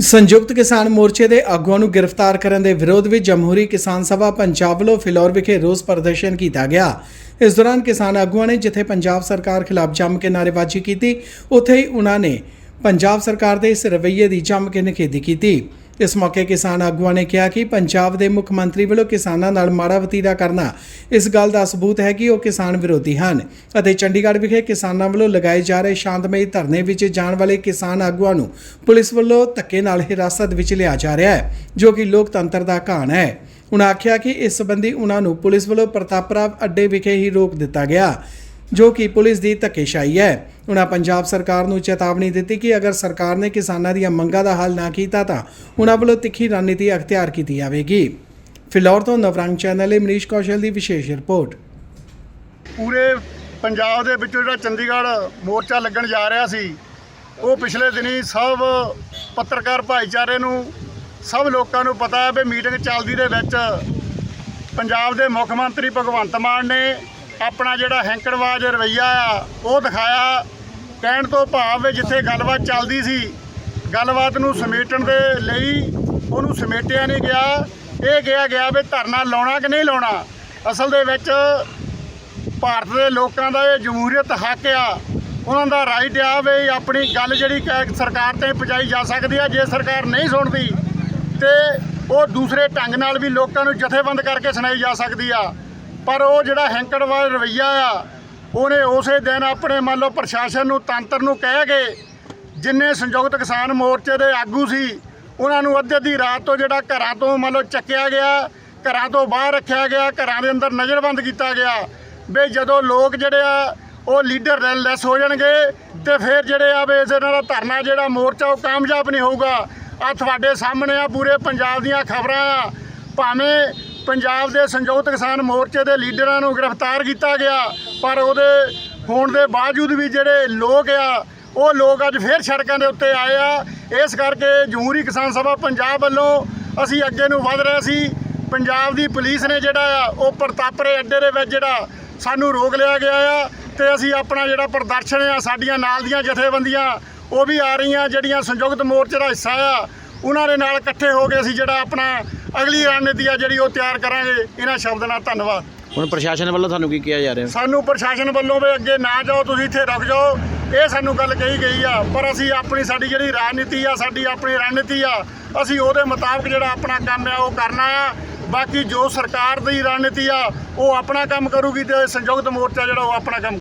ਸੰਯੁਕਤ ਕਿਸਾਨ ਮੋਰਚੇ ਦੇ ਆਗੂਆਂ ਨੂੰ ਗ੍ਰਿਫਤਾਰ ਕਰਨ ਦੇ ਵਿਰੋਧ ਵਿੱਚ ਜਮਹੂਰੀ ਕਿਸਾਨ ਸਭਾ ਪੰਜਾਬ ਵੱਲੋਂ ਫਿਲੌਰ ਵਿਖੇ ਰੋਸ ਪ੍ਰਦਰਸ਼ਨ ਕੀਤਾ ਗਿਆ। ਇਸ ਦੌਰਾਨ ਕਿਸਾਨ ਆਗੂਆਂ ਨੇ ਜਿੱਥੇ ਪੰਜਾਬ ਸਰਕਾਰ ਖਿਲਾਫ ਜੰਮ ਕੇ ਨਾਅਰੇਬਾਜ਼ੀ ਕੀਤੀ, ਉੱਥੇ ਹੀ ਉਹਨਾਂ ਨੇ ਪੰਜਾਬ ਸਰਕਾਰ ਦੇ ਇਸ ਰਵੱਈਏ ਦੀ ਜੰਮ ਕੇ ਨਿਖੇਧੀ ਕੀਤੀ। ਇਸ ਮੌਕੇ ਕਿਸਾਨ ਆਗੂਆਂ ਨੇ ਕਿਹਾ ਕਿ ਪੰਜਾਬ ਦੇ ਮੁੱਖ ਮੰਤਰੀ ਵੱਲੋਂ ਕਿਸਾਨਾਂ ਨਾਲ ਮਾੜਾ ਵਤੀਰਾ ਕਰਨਾ ਇਸ ਗੱਲ ਦਾ ਸਬੂਤ ਹੈ ਕਿ ਉਹ ਕਿਸਾਨ ਵਿਰੋਧੀ ਹਨ ਅਤੇ ਚੰਡੀਗੜ੍ਹ ਵਿਖੇ ਕਿਸਾਨਾਂ ਵੱਲੋਂ ਲਗਾਏ ਜਾ ਰਹੇ ਸ਼ਾਂਤਮਈ ਧਰਨੇ ਵਿੱਚ ਜਾਣ ਵਾਲੇ ਕਿਸਾਨ ਆਗੂਆਂ ਨੂੰ ਪੁਲਿਸ ਵੱਲੋਂ ਧੱਕੇ ਨਾਲ ਹਿਰਾਸਤ ਵਿੱਚ ਲਿਆ ਜਾ ਰਿਹਾ ਹੈ, ਜੋ ਕਿ ਲੋਕਤੰਤਰ ਦਾ ਘਾਣ ਹੈ। ਉਹਨਾਂ ਆਖਿਆ ਕਿ ਇਸ ਸੰਬੰਧੀ ਉਨ੍ਹਾਂ ਨੂੰ ਪੁਲਿਸ ਵੱਲੋਂ ਪ੍ਰਤਾਪਰਾਵ ਅੱਡੇ ਵਿਖੇ ਹੀ ਰੋਕ ਦਿੱਤਾ ਗਿਆ। ਜੋ ਕਿ ਪੁਲਿਸ ਦੀ ਧੱਕੇਸ਼ਾਹੀ ਹੈ। ਉਹਨਾਂ ਪੰਜਾਬ ਸਰਕਾਰ ਨੂੰ ਚੇਤਾਵਨੀ ਦਿੱਤੀ ਕਿ ਅਗਰ ਸਰਕਾਰ ਨੇ ਕਿਸਾਨਾਂ ਦੀਆਂ ਮੰਗਾਂ ਦਾ ਹੱਲ ਨਾ ਕੀਤਾ ਤਾਂ ਉਹਨਾਂ ਵੱਲੋਂ ਤਿੱਖੀ ਰਣਨੀਤੀ ਅਖਤਿਆਰ ਕੀਤੀ ਜਾਵੇਗੀ। ਫਿਲੌਰ ਤੋਂ ਨਵਰੰਗ ਚੈਨਲ ਲਈ ਮਨੀਸ਼ ਕੌਸ਼ਲ ਦੀ ਵਿਸ਼ੇਸ਼ ਰਿਪੋਰਟ। ਪੂਰੇ ਪੰਜਾਬ ਦੇ ਵਿੱਚੋਂ ਜਿਹੜਾ ਚੰਡੀਗੜ੍ਹ ਮੋਰਚਾ ਲੱਗਣ ਜਾ ਰਿਹਾ ਸੀ, ਉਹ ਪਿਛਲੇ ਦਿਨੀ ਸਭ ਪੱਤਰਕਾਰ ਭਾਈਚਾਰੇ ਨੂੰ, ਸਭ ਲੋਕਾਂ ਨੂੰ ਪਤਾ ਹੈ ਵੀ ਮੀਟਿੰਗ ਚੱਲਦੀ ਦੇ ਵਿੱਚ ਪੰਜਾਬ ਦੇ ਮੁੱਖ ਮੰਤਰੀ ਭਗਵੰਤ ਮਾਨ ਨੇ ਆਪਣਾ ਜਿਹੜਾ ਹੈਂਕੜਵਾਜ ਰਵਈਆ ਆ, ਉਹ ਦਿਖਾਇਆ। ਕਹਿਣ ਤੋਂ ਭਾਵ ਵੀ ਜਿੱਥੇ ਗੱਲਬਾਤ ਚੱਲਦੀ ਸੀ, ਗੱਲਬਾਤ ਨੂੰ ਸਮੇਟਣ ਦੇ ਲਈ ਉਹਨੂੰ ਸਮੇਟਿਆ ਨਹੀਂ ਗਿਆ। ਇਹ ਕਿਹਾ ਗਿਆ ਵੀ ਧਰਨਾ ਲਾਉਣਾ ਕਿ ਨਹੀਂ ਲਾਉਣਾ? ਅਸਲ ਦੇ ਵਿੱਚ ਭਾਰਤ ਦੇ ਲੋਕਾਂ ਦਾ ਇਹ ਜਮਹੂਰੀਅਤ ਹੱਕ ਆ। ਉਹਨਾਂ ਦਾ ਰਾਈਟ ਆ ਵੀ ਆਪਣੀ ਗੱਲ ਜਿਹੜੀ ਕ- ਸਰਕਾਰ ਤੇ ਪਹੁੰਚਾਈ ਜਾ ਸਕਦੀ ਆ, ਜੇ ਸਰਕਾਰ ਨਹੀਂ ਸੁਣਦੀ, ਤੇ ਉਹ ਦੂਸਰੇ ਢੰਗ ਨਾਲ ਵੀ ਲੋਕਾਂ ਨੂੰ ਜਥੇਬੰਦ ਕਰਕੇ ਸੁਣਾਈ ਜਾ ਸਕਦੀ ਆ। ਪਰ ਉਹ ਜਿਹੜਾ ਹੈਂਕੜਵਾਲ ਰਵਈਆ ਆ, ਉਹਨੇ ਉਸੇ ਦਿਨ ਆਪਣੇ ਮੰਨ ਲਓ ਪ੍ਰਸ਼ਾਸਨ ਨੂੰ, ਤੰਤਰ ਨੂੰ ਕਹਿ ਕੇ ਜਿੰਨੇ ਸੰਯੁਕਤ ਕਿਸਾਨ ਮੋਰਚੇ ਦੇ ਆਗੂ ਸੀ, ਉਹਨਾਂ ਨੂੰ ਅੱਧੇ ਅੱਧੀ ਰਾਤ ਤੋਂ ਜਿਹੜਾ ਘਰਾਂ ਤੋਂ ਮੰਨ ਲਓ ਚੱਕਿਆ ਗਿਆ, ਘਰਾਂ ਤੋਂ ਬਾਹਰ ਰੱਖਿਆ ਗਿਆ, ਘਰਾਂ ਦੇ ਅੰਦਰ ਨਜ਼ਰਬੰਦ ਕੀਤਾ ਗਿਆ। ਵੀ ਜਦੋਂ ਲੋਕ ਜਿਹੜੇ ਆ, ਉਹ ਲੀਡਰ ਲੈਸ ਹੋ ਜਾਣਗੇ ਤੇ ਫਿਰ ਜਿਹੜੇ ਆ ਵੀ ਇਸ ਇਹਨਾਂ ਦਾ ਧਰਨਾ ਜਿਹੜਾ ਮੋਰਚਾ, ਉਹ ਕਾਮਯਾਬ ਨਹੀਂ ਹੋਊਗਾ। ਆ ਤੁਹਾਡੇ ਸਾਹਮਣੇ ਆ ਪੂਰੇ ਪੰਜਾਬ ਦੀਆਂ ਖਬਰਾਂ ਆ। ਭਾਵੇਂ ਪੰਜਾਬ ਦੇ ਸੰਯੁਕਤ ਕਿਸਾਨ ਮੋਰਚੇ ਦੇ ਲੀਡਰਾਂ ਨੂੰ ਗ੍ਰਿਫਤਾਰ ਕੀਤਾ ਗਿਆ, ਪਰ ਉਹਦੇ ਹੋਣ ਦੇ ਬਾਵਜੂਦ ਵੀ ਜਿਹੜੇ ਲੋਕ ਆ, ਉਹ ਲੋਕ ਅੱਜ ਫੇਰ ਸੜਕਾਂ ਦੇ ਉੱਤੇ ਆਏ ਆ। ਇਸ ਕਰਕੇ ਜਮਹੂਰੀ ਕਿਸਾਨ ਸਭਾ ਪੰਜਾਬ ਵੱਲੋਂ ਅਸੀਂ ਅੱਗੇ ਨੂੰ ਵਧ ਰਹੇ ਸੀ। ਪੰਜਾਬ ਦੀ ਪੁਲਿਸ ਨੇ ਜਿਹੜਾ ਆ, ਉਹ ਪ੍ਰਤਾਪਰੇ ਅੱਡੇ ਦੇ ਵਿੱਚ ਜਿਹੜਾ ਸਾਨੂੰ ਰੋਕ ਲਿਆ ਗਿਆ ਆ ਤੇ ਅਸੀਂ ਆਪਣਾ ਜਿਹੜਾ ਪ੍ਰਦਰਸ਼ਨ ਆ, ਸਾਡੀਆਂ ਨਾਲ ਦੀਆਂ ਜਥੇਬੰਦੀਆਂ, ਉਹ ਵੀ ਆ ਰਹੀਆਂ, ਜਿਹੜੀਆਂ ਸੰਯੁਕਤ ਮੋਰਚੇ ਦਾ ਹਿੱਸਾ ਆ, ਉਹਨਾਂ ਦੇ ਨਾਲ ਇਕੱਠੇ ਹੋ ਕੇ ਅਸੀਂ ਜਿਹੜਾ ਆਪਣਾ ਅਗਲੀ ਰਣਨੀਤੀ ਆ ਜਿਹੜੀ ਉਹ ਤਿਆਰ ਕਰਾਂਗੇ। ਇਹਨਾਂ ਸ਼ਬਦਾਂ ਨਾਲ ਧੰਨਵਾਦ। ਹੁਣ ਪ੍ਰਸ਼ਾਸਨ ਵੱਲੋਂ ਤੁਹਾਨੂੰ ਕੀ ਕਿਹਾ ਜਾ ਰਿਹਾ? ਸਾਨੂੰ ਪ੍ਰਸ਼ਾਸਨ ਵੱਲੋਂ ਵੀ ਅੱਗੇ ਨਾ ਜਾਓ ਤੁਸੀਂ ਇੱਥੇ ਰੁਕ ਜਾਓ। ਇਹ ਸਾਨੂੰ ਗੱਲ ਕਹੀ ਗਈ ਆ ਪਰ ਅਸੀਂ ਆਪਣੀ ਸਾਡੀ ਜਿਹੜੀ ਰਾਜਨੀਤੀ ਆ ਸਾਡੀ ਆਪਣੀ ਰਣਨੀਤੀ ਆ ਅਸੀਂ ਉਹਦੇ ਮੁਤਾਬਕ ਜਿਹੜਾ ਆਪਣਾ ਕੰਮ ਆ ਉਹ ਕਰਨਾ ਆ। ਬਾਕੀ ਜੋ ਸਰਕਾਰ ਦੀ ਰਣਨੀਤੀ ਆ ਉਹ ਆਪਣਾ ਕੰਮ ਕਰੂਗੀ ਤੇ ਸੰਯੁਕਤ ਮੋਰਚਾ ਜਿਹੜਾ ਉਹ ਆਪਣਾ ਕੰਮ